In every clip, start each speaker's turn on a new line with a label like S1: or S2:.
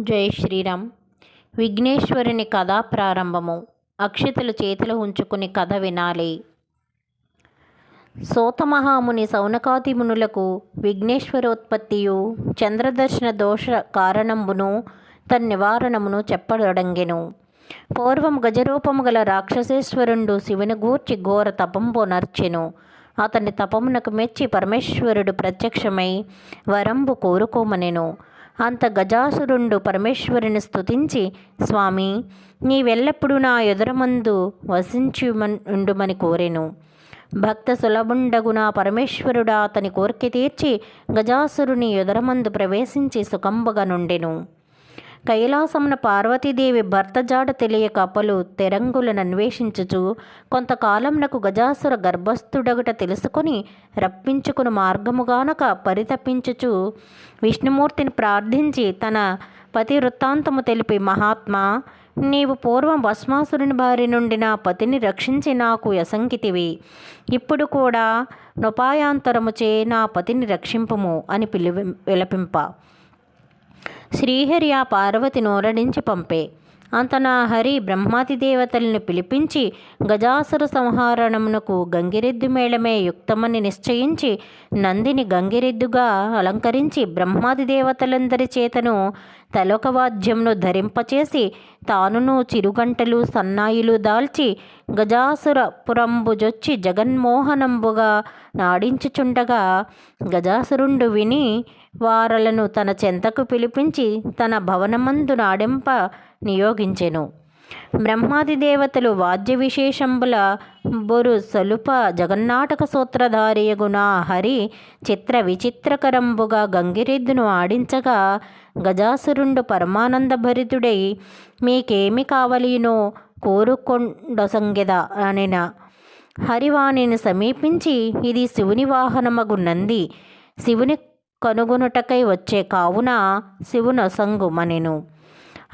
S1: జై శ్రీరామ్. విఘ్నేశ్వరుని కథా ప్రారంభము. అక్షితలు చేతిలో ఉంచుకుని కథ వినాలి. సోతమహాముని సౌనకాది మునులకు విఘ్నేశ్వరోత్పత్తియు చంద్రదర్శన దోష కారణంబును తన్నివారణమును చెప్పడొడంగెను. పూర్వం గజరూపము గల రాక్షసేశ్వరుండు శివుని గూర్చి ఘోర తపంబు నర్చెను. అతని తపమునకు మెచ్చి పరమేశ్వరుడు ప్రత్యక్షమై వరంబు కోరుకోమనెను. అంత గజాసురుండు పరమేశ్వరుని స్తుతించి స్వామి నీవెల్లప్పుడూ నా ఎదురమందు వసించి ఉండుమని కోరెను. భక్త సులభుండగు నా పరమేశ్వరుడా అతని కోరిక తీర్చి గజాసురుని ఎదురమందు ప్రవేశించి సుఖంబగా నుండెను కైలాసమున పార్వతీదేవి భర్త జాడ తెలియక పలు తెరంగులను అన్వేషించుచు కొంతకాలంనకు గజాసుర గర్భస్థుడగుట తెలుసుకొని రప్పించుకుని మార్గముగానక పరితపించుచు విష్ణుమూర్తిని ప్రార్థించి తన పతి వృత్తాంతము తెలిపి మహాత్మా నీవు పూర్వం భస్మాసురుని బారి నుండి నా పతిని రక్షించి నాకు యసంకితివి ఇప్పుడు కూడా నొపాయాంతరముచే నా పతిని రక్షింపుము అని పిలి విలపింప. శ్రీహరి ఆ పార్వతి నోరడించి పంపే. అంత హరి బ్రహ్మాది దేవతలను పిలిపించి గజాసుర సంహారణమునకు గంగిరెద్దు మేళమే యుక్తమని నిశ్చయించి నందిని గంగిరెద్దుగా అలంకరించి బ్రహ్మాది దేవతలందరి చేతను తలొక వాద్యంను ధరింపచేసి తానును చిరుగంటలు సన్నాయిలు దాల్చి గజాసురపురంబుజొచ్చి జగన్మోహనంబుగా నాడించుచుండగా గజాసురుండు విని వారలను తన చెంతకు పిలిపించి తన భవనమందు నాడింప నియోగించెను. బ్రహ్మాది దేవతలు వాద్య విశేషంబుల బొరు సలుప జగన్నాటక సూత్రధారియగున హరి చిత్ర విచిత్రకరంబుగా గంగిరెద్దును ఆడించగా గజాసురుండు పరమానంద భరితుడై మీకేమి కావలినో కోరుకొండొసంగెద అనిన. హరివాణిని సమీపించి ఇది శివుని వాహనమగు నంది. శివుని కనుగొనుటకై వచ్చే కావున శివునొసంగుమనెను.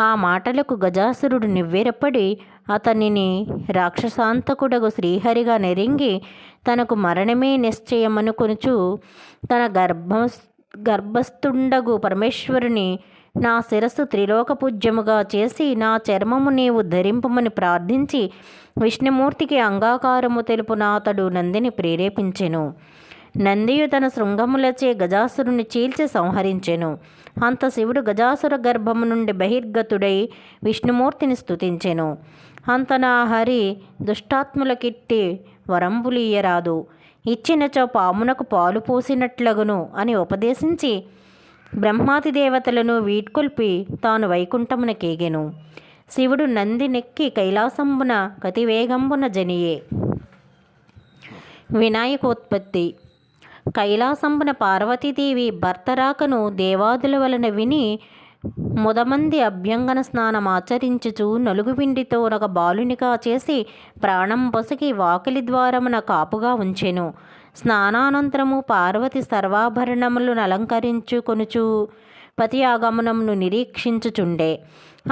S1: ఆ మాటలకు గజాసురుడు నివ్వెరపడి అతనిని రాక్షసాంతకుడగు శ్రీహరిగా నెరింగి తనకు మరణమే నిశ్చయమనుకొనుచు తన గర్భ గర్భస్థుండగు పరమేశ్వరుని నా శిరస్సు త్రిలోక పూజ్యముగా చేసి నా చర్మము నీవు ధరింపమని ప్రార్థించి విష్ణుమూర్తికి అంగాకారము తెలుపున అతడు నందిని ప్రేరేపించెను. నందియు తన శృంగములచే గజాసురుని చీల్చి సంహరించెను. అంత శివుడు గజాసుర గర్భము నుండి బహిర్గతుడై విష్ణుమూర్తిని స్తుతించెను. అంత నా హరి దుష్టాత్ములకిట్టి వరంబులీయరాదు ఇచ్చినచో పామునకు పాలు పోసినట్లగును అని ఉపదేశించి బ్రహ్మాది దేవతలను వీడ్కొల్పి తాను వైకుంఠమునకేగెను శివుడు నంది నెక్కి కైలాసంబున కతివేగంబున జనియే. వినాయకోత్పత్తి కైలాసంబున పార్వతీదేవి భర్త రాకను దేవాదుల వలన విని ముదమంది అభ్యంగన స్నానం ఆచరించుచు నలుగుపిండితో ఒక బాలునిగా చేసి ప్రాణం పొసగి వాకిలి ద్వారమున కాపుగా ఉంచెను. స్నానానంతరము పార్వతి సర్వాభరణములను అలంకరించుకొనుచు పతి నిరీక్షించుచుండే.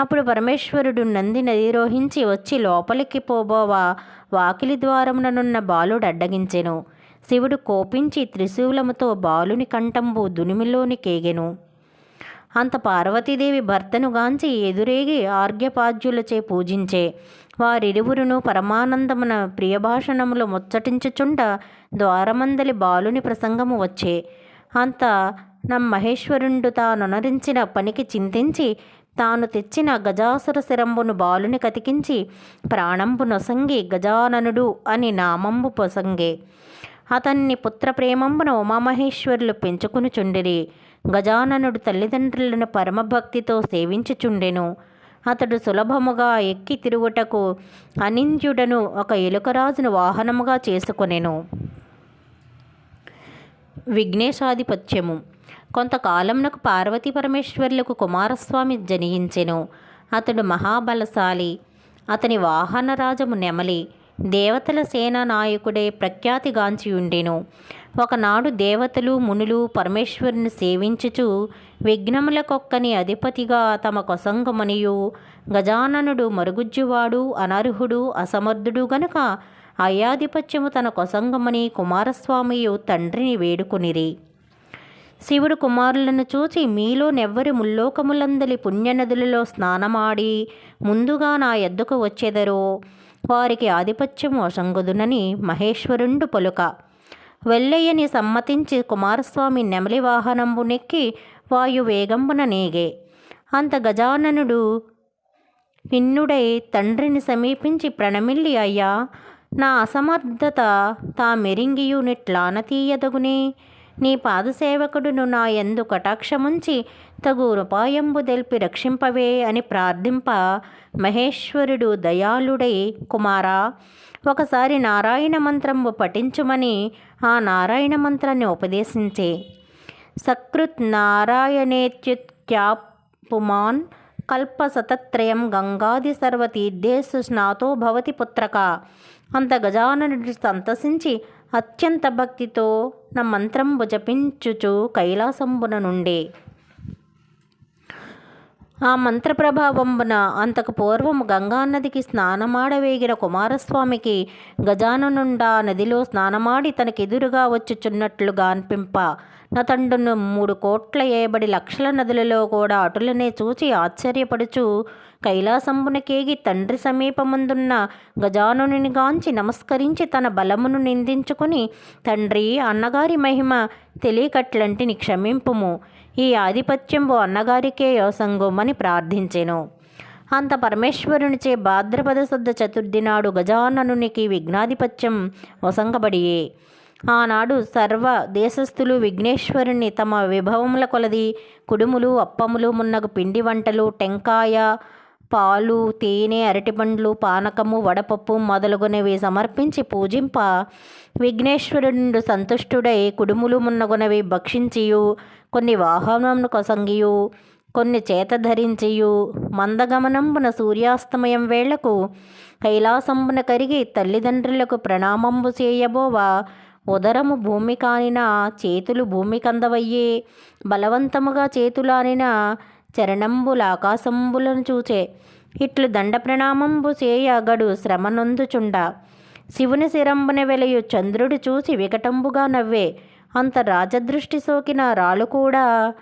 S1: అప్పుడు పరమేశ్వరుడు నంది నదిరోహించి వచ్చి లోపలికి పోబోవా వాకిలి ద్వారముననున్న బాలుడు అడ్డగించెను శివుడు కోపించి త్రిశూలముతో బాలుని కంఠంబు దునిమిలోని కేగెను. అంత పార్వతీదేవి భర్తను గాంచి ఎదురేగి ఆర్ఘ్యపాద్యులచే పూజించే వారిరువురును పరమానందమున ప్రియభాషణములు ముచ్చటించుచుండ ద్వారమందలి బాలుని ప్రసంగము వచ్చే. అంత నమ్ మహేశ్వరుండు తానునరించిన పనికి చింతించి తాను తెచ్చిన గజాసుర శిరంబును బాలుని కతికించి ప్రాణంబు నొసంగి గజాననుడు అని నామంబు పొసంగే అతన్ని పుత్రప్రేమంబున ఉమామహేశ్వరులు పెంచుకునుచుండిరి. గజాననుడు తల్లిదండ్రులను పరమభక్తితో సేవించుచుండెను. అతడు సులభముగా ఎక్కి తిరుగుటకు అనింద్యుడను ఒక ఎలుకరాజును వాహనముగా చేసుకొనెను. విఘ్నేశాధిపత్యము. కొంతకాలంనకు పార్వతీ పరమేశ్వర్లకు కుమారస్వామి జనియించెను అతడు మహాబలశాలి. అతని వాహనరాజము నెమలి. దేవతల సేన నాయకుడే ప్రఖ్యాతిగాంచి ఉండెను. ఒకనాడు దేవతలు మునులు పరమేశ్వరుని సేవించుచు విఘ్నములకొక్కని అధిపతిగా తమ కొసంగమనియు గజాననుడు మరుగుజ్జువాడు అనర్హుడు అసమర్థుడు గనుక అయాధిపత్యము తన కొసంగమని కుమారస్వామియు తండ్రిని వేడుకునిరి. శివుడు కుమారులను చూచి మీలో నెవ్వరి ముల్లోకములందలి పుణ్యనదులలో స్నానమాడి ముందుగా నా ఎద్దుకు వచ్చెదరో వారికి ఆధిపత్యం వసంగుదునని మహేశ్వరుండు పలుక. వెల్లయ్యని సమ్మతించి కుమారస్వామి నెమలి వాహనంబు నెక్కి వాయు వేగంబున నేగే. అంత గజాననుడు నిన్నుడై తండ్రిని సమీపించి ప్రణమిల్లి అయ్యా నా అసమర్థత తా మెరింగియునిట్లానతీయదగునే నీ పాదసేవకుడును నా ఎందు కటాక్షముంచి తగు ఉపాయంబు తెలిపి రక్షింపవే అని ప్రార్థింప మహేశ్వరుడు దయాళుడై కుమారా ఒకసారి నారాయణ మంత్రము పఠించుమని ఆ నారాయణ మంత్రాన్ని ఉపదేశించే. సకృత్ నారాయణేత్యుత్యాపుమాన్ కల్పసతత్రయం గంగాది సర్వతీర్థేషు స్నాతో భవతి పుత్రక. అంత గజాననుడు సంతసించి అత్యంత భక్తితో నా మంత్రంబు జపించుచు కైలాసంబున నుండే. ఆ మంత్ర ప్రభావంబున అంతకు పూర్వము గంగానదికి స్నానమాడవేగిన కుమారస్వామికి గజాననుండా నదిలో స్నానమాడి తనకెదురుగా వచ్చుచున్నట్లు గాన్పింప నా నతండును మూడు కోట్ల ఏబడి లక్షల నదులలో కూడా అటులనే చూచి ఆశ్చర్యపడుచు కైలాసంబునకేగి తండ్రి సమీపముందున్న గజానుని గాంచి నమస్కరించి తన బలమును నిందించుకుని తండ్రి అన్నగారి మహిమ తెలియకట్లంటిని క్షమింపుము. ఈ ఆధిపత్యంబు అన్నగారికే యోసంగమని ప్రార్థించెను. అంత పరమేశ్వరునిచే భాద్రపద శుద్ధ చతుర్థి నాడు గజాననునికి విఘ్నాధిపత్యం వసంగబడియే. ఆనాడు సర్వ దేశస్థులు విఘ్నేశ్వరుని తమ విభవముల కొలది కుడుములు అప్పములు మున్నగు పిండి వంటలు టెంకాయ పాలు తేనె అరటిపండ్లు పానకము వడపప్పు మొదలగునవి సమర్పించి పూజింప. విఘ్నేశ్వరుడు సంతుష్టుడై కుడుములు మున్నగునవి భక్షించియు. కొన్ని వాహనమును కొసంగియు కొన్ని చేత ధరించియు. మందగమనంబున సూర్యాస్తమయం వేళకు కైలాసంబున కరిగి తల్లిదండ్రులకు ప్రణామంబు చేయబోవా. ఉదరము భూమి కానిన చేతులు భూమి కందవయ్యే. బలవంతముగా చేతులానిన చరణంబుల ఆకాశంబులను చూచే. ఇట్లు దండ ప్రణామంబు చేయగడు శ్రమనొందుచుండ. శివుని శిరంబున వెలయు చంద్రుడు చూసి వికటంబుగా నవ్వే. అంత రాజదృష్టి సోకిన రాళ్ళు కూడా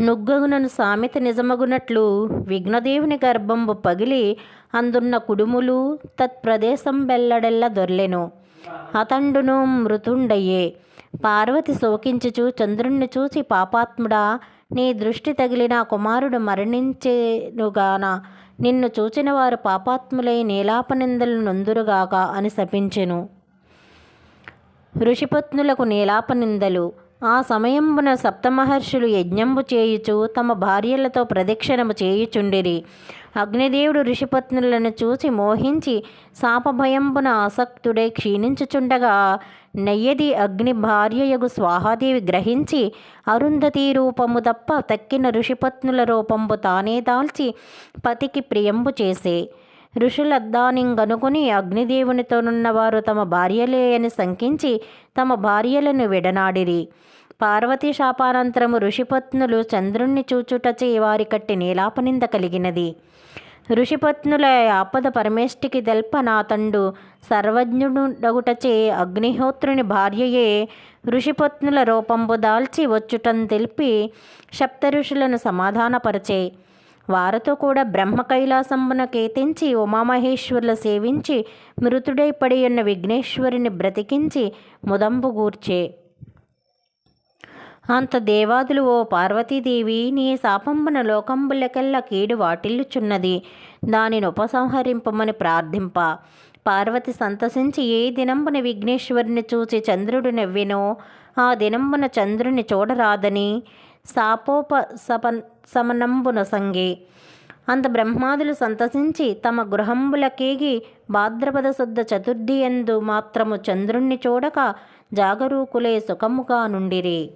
S1: నుగ్గగునను సామెత నిజమగునట్లు విఘ్నదేవుని గర్భంబు పగిలి అందున్న కుడుములు తత్ప్రదేశం బెల్లడెల్ల దొర్లెను. అతండును మృతుండయ్యే పార్వతి శోకించుచు చంద్రుణ్ణి చూసి పాపాత్ముడా నీ దృష్టి తగిలిన కుమారుడు మరణించేనుగాన నిన్ను చూచిన వారు పాపాత్ములై నీలాపనిందలు నొందురుగాక అని శపించెను. ఋషిపత్నులకు నీలాపనిందలు. ఆ సమయంబున సప్తమహర్షులు యజ్ఞంబు చేయుచు తమ భార్యలతో ప్రదక్షిణము చేయుచుండిరి. అగ్నిదేవుడు ఋషిపత్నులను చూసి మోహించి శాపభయంబున ఆసక్తుడై క్షీణించుచుండగా నెయ్యది అగ్ని భార్యయగు స్వాహాదేవి గ్రహించి అరుంధతి రూపము తప్ప తక్కిన ఋషిపత్నుల రూపంబు తానే దాల్చి పతికి ప్రియంబు చేసే. ఋషులద్దానింగనుకుని అగ్నిదేవునితోనున్నవారు తమ భార్యలే అని శంకించి తమ భార్యలను విడనాడిరి. పార్వతీ శాపానంతరము ఋషిపత్నులు చంద్రుణ్ణి చూచుటచే వారి కట్టి నీలాపనింద కలిగినది. ఋషిపత్నుల ఆపద పరమేష్టికి తెల్ప నా తండు సర్వజ్ఞుడగుటచే అగ్నిహోత్రుని భార్యయే ఋషిపత్నుల రూపంబు దాల్చి వచ్చుటం తెలిపి సప్త ఋషులను సమాధానపరచే. వారితో కూడా బ్రహ్మ కైలాసంబున కేతించి ఉమామహేశ్వరుల సేవించి మృతుడై పడి ఉన్న విఘ్నేశ్వరుని బ్రతికించి ముదంబు గూర్చే. అంత దేవాదులు ఓ పార్వతీదేవి నీ శాపంబున లోకంబులకెల్లా కీడు వాటిల్లుచున్నది. దానిని ఉపసంహరింపమని ప్రార్థింప. పార్వతి సంతసించి ఏ దినంబున విఘ్నేశ్వరుని చూసి చంద్రుడు నవ్వెనో ఆ దినంబున చంద్రుని చూడరాదని శాపోప సపన్ సమనంబున సంగే. అంత బ్రహ్మాదులు సంతసించి తమ గృహంబులకేగి భాద్రపద శుద్ధ చతుర్థి ఎందు మాత్రము చంద్రుణ్ణి చూడక జాగరూకులే సుఖముగా నుండిరి.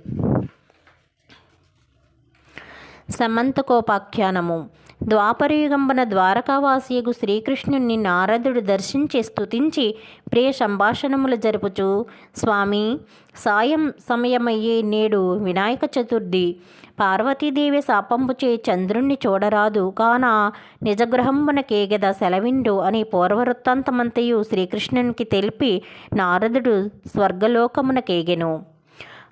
S1: సమంతకోపాఖ్యానము. ద్వాపరయుగంబన ద్వారకావాసియగు శ్రీకృష్ణుణ్ణి నారదుడు దర్శించి స్తుతించి ప్రియ సంభాషణములు జరుపుచు. స్వామి సాయం సమయమయ్యే నేడు వినాయక చతుర్థి. పార్వతీదేవి శాపంపుచే చంద్రుణ్ణి చూడరాదు. కాన నిజగృహంబున కేగద సెలవిండు అని పూర్వవృత్తాంతమంతయు శ్రీకృష్ణునికి తెలిపి నారదుడు స్వర్గలోకమున కేగెను.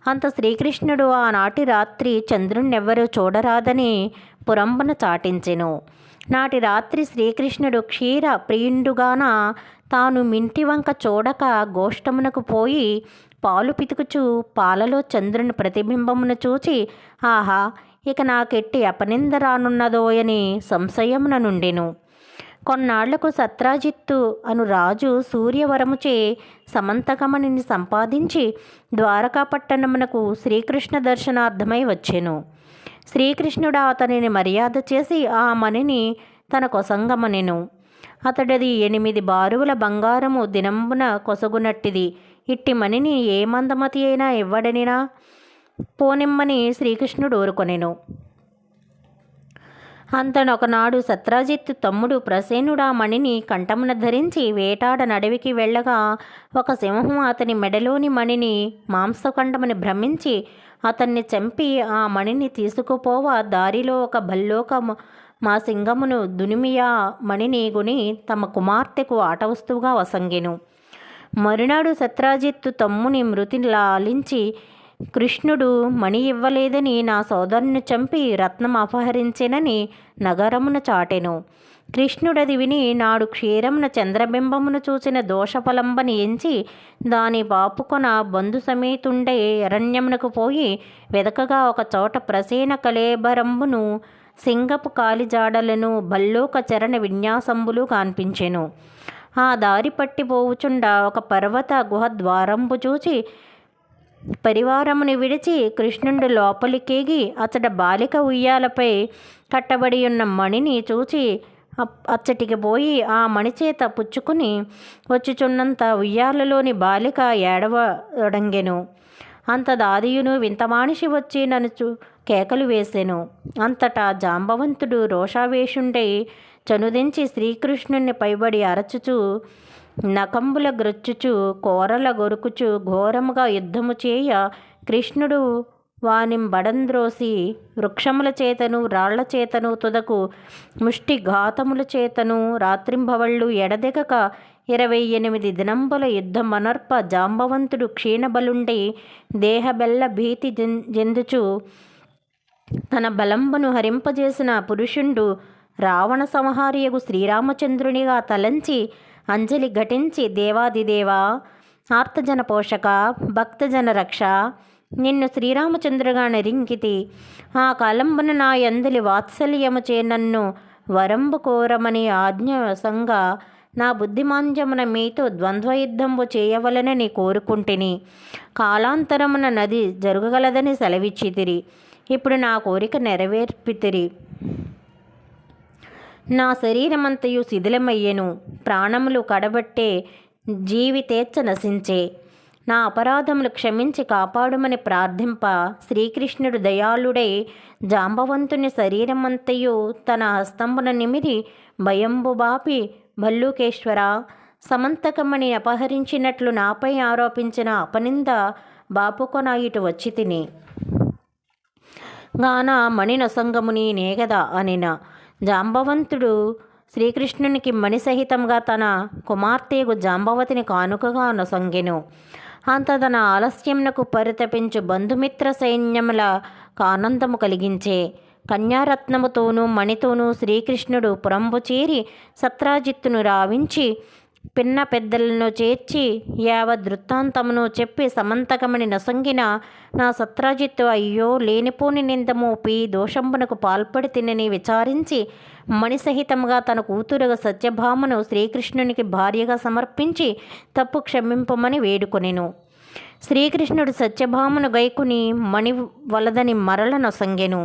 S1: అంత శ్రీకృష్ణుడు ఆనాటి రాత్రి చంద్రుణ్ణెవ్వరూ చూడరాదని పురంబన చాటించెను. నాటి రాత్రి శ్రీకృష్ణుడు క్షీర ప్రియుండుగాన తాను మింటి వంక చూడక గోష్టమునకు పోయి పాలు పితుకుచు పాలలో చంద్రుని ప్రతిబింబమును చూచి ఆహా ఇక నాకెట్టి అపనింద రానున్నదోయని సంశయమున నుండెను. కొన్నాళ్ళకు సత్రాజిత్తు అను రాజు సూర్యవరముచే సమంతకమణిని సంపాదించి ద్వారకాపట్టణమునకు శ్రీకృష్ణ దర్శనార్థమై వచ్చెను. శ్రీకృష్ణుడు అతనిని మర్యాద చేసి ఆ మణిని తన కొసంగమనెను. అతడిది ఎనిమిది బారువుల బంగారము దినంబున కొసగునట్టిది. ఇట్టి మణిని ఏ మందమతి అయినా ఇవ్వడనినా? పోనిమ్మని శ్రీకృష్ణుడు ఊరుకొనెను. అంతనొకనాడు సత్రాజిత్తు తమ్ముడు ప్రసేనుడా మణిని కంఠమున ధరించి వేటాడ నడవికి వెళ్ళగా ఒక సింహం అతని మెడలోని మణిని మాంసఖండమని భ్రమించి అతన్ని చంపి ఆ మణిని తీసుకుపోవ దారిలో ఒక భల్లోక మా సింగమును దునిమియా మణిని గుని తమ కుమార్తెకు ఆటవస్తువుగా వసంగెను. మరునాడు సత్రాజిత్తు తమ్ముని మృతి లాలించి కృష్ణుడు మణి ఇవ్వలేదని నా సోదరుని చంపి రత్నం అపహరించెనని నగరమున చాటెను. కృష్ణుడది విని నాడు క్షీరమున చంద్రబింబమును చూసిన దోషఫలంబని ఎంచి దాని బాపుకొన బంధు సమేతుండే అరణ్యమునకు పోయి వెదకగా ఒక చోట ప్రసేన కలేబరంబును సింగపు కాలిజాడలను భల్లోక చరణ విన్యాసంబులు కాన్పించెను. ఆ దారి పట్టి పోవుచుండా ఒక పర్వత గుహ ద్వారంబు చూచి పరివారముని విడిచి కృష్ణుడు లోపలికేగి అతడ బాలిక ఉయ్యాలపై కట్టబడి ఉన్న మణిని చూచి అప్- అచ్చటికి పోయి ఆ మణి చేత పుచ్చుకుని వచ్చుచున్నంత ఉయ్యాలలోని బాలిక ఏడవడంగెను అంత దాదియును వింత మానిషి వచ్చి నన్ను చూ కేకలు వేసెను. అంతటా జాంబవంతుడు రోషావేషుండై చనుదించి శ్రీకృష్ణుని పైబడి అరచుచూ నకంబుల గ్రొచ్చుచు కోరల గొరుకుచు ఘోరముగా యుద్ధము చేయ కృష్ణుడు వానిం బడంద్రోసి వృక్షముల చేతను రాళ్ళ చేతను తుదకు ముష్టి ఘాతముల చేతను రాత్రింభవళ్ళు ఎడదెగక ఇరవై ఎనిమిది దినంబుల యుద్ధమనర్ప జాంబవంతుడు క్షీణబలుండి దేహబెల్ల భీతి జెందుచు. తన బలంబను హరింపజేసిన పురుషుండు రావణ సంహారియగు శ్రీరామచంద్రునిగా తలంచి అంజలి ఘటించి దేవాదిదేవా ఆర్తజన పోషక భక్తజన రక్ష నిన్ను శ్రీరామచంద్రుగా నిరింకితి ఆ కాలంబున నా యందలి వాత్సల్యముచే నన్ను వరంబు కోరమని ఆజ్ఞవశంగా నా బుద్ధిమాంద్యమున మీతో ద్వంద్వయుద్ధంబు చేయవలనని కోరుకుంటుని. కాలాంతరమున నది జరగగలదని సెలవిచ్చితిరి. ఇప్పుడు నా కోరిక నెరవేర్పితిరి. నా శరీరమంతయు శిథిలమయ్యెను. ప్రాణములు కడబట్టే జీవితేచ్ఛ నశించే. నా అపరాధములు క్షమించి కాపాడుమని ప్రార్థింప శ్రీకృష్ణుడు దయాళుడై. జాంబవంతుని శరీరమంతయు తన హస్తంబున నిమిరి భయంబు బాపి భల్లూకేశ్వర సమంతకమని అపహరించినట్లు నాపై ఆరోపించిన అపనింద బాపుకొన ఇటు వచ్చి తిని. గాన మణినసంగముని నేగద అనిన. జాంబవంతుడు శ్రీకృష్ణునికి మణిసహితంగా తన కుమార్తెగు జాంబవతిని కానుకగా అనుసంగెను అంత తన ఆలస్యంనకు పరితపించు బంధుమిత్ర సైన్యముల ఆనందము కలిగించే కన్యారత్నముతోనూ మణితోనూ శ్రీకృష్ణుడు పురంబు చేరి సత్రాజిత్తును రావించి పిన్న పెద్దలను చేర్చి యావదృత్తాంతమును చెప్పి సమంతకమని నొసంగిన నా సత్రాజిత్తు అయ్యో లేనిపోని నిందమోపి దోషంబునకు పాల్పడి తినని విచారించి మణిసహితంగా తన కూతురుగా సత్యభామను శ్రీకృష్ణునికి భార్యగా సమర్పించి తప్పు క్షమింపమని వేడుకొనెను. శ్రీకృష్ణుడు సత్యభామను గైకుని మణి వలదని మరల నొసంగెను.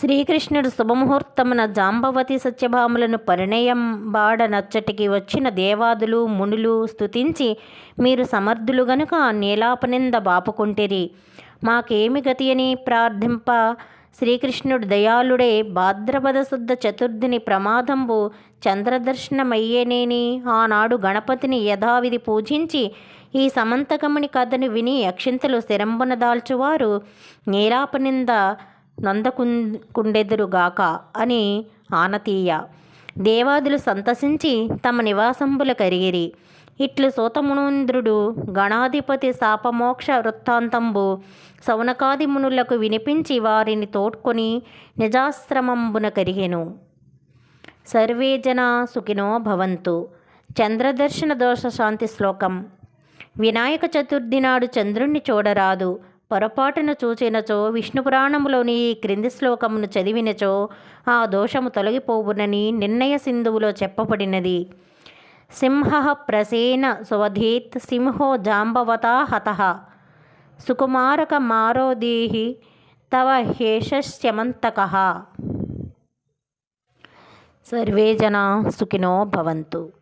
S1: శ్రీకృష్ణుడు శుభముహూర్తమున జాంబవతి సత్యభామలను పరిణయం బాడ నచ్చటికి వచ్చిన దేవాదులు మునులు స్తుతించి మీరు సమర్థులు గనుక నీలాపనింద బాపుకుంటిరి. మాకేమి గతి అని ప్రార్థింప. శ్రీకృష్ణుడు దయాళుడే భాద్రపద శుద్ధ చతుర్థిని ప్రమాదంబు చంద్రదర్శనమయ్యేనేని. ఆనాడు గణపతిని యథావిధి పూజించి ఈ సమంతకముని కథను విని అక్షింతలు శిరంబున దాల్చువారు నీలాపనింద నందకుండెదురుగాక అని ఆనతీయ. దేవాదులు సంతసించి తమ నివాసంబుల కరిగిరి. ఇట్లు సూతమునుంద్రుడు గణాధిపతి శాపమోక్ష వృత్తాంతంబు సౌనకాది మునులకు వినిపించి వారిని తోడ్కొని నిజాశ్రమంబున కరిగెను. సర్వే జన సుఖినో భవంతు. చంద్రదర్శన దోష శాంతి శ్లోకం. వినాయక చతుర్థి నాడు చంద్రుణ్ణి చూడరాదు. పొరపాటున చూచినచో విష్ణు పురాణములోని ఈ క్రింది శ్లోకమును చదివినచో ఆ దోషము తొలగిపోవునని నిర్ణయ సింధువులో చెప్పబడినది. సింహ ప్రసేన సువధీత్ సింహో జాంబవతా హత. సుకుమారక మారోదేహి తవ హేషస్యమంతక సర్వే జనా సుఖినో భవంతు.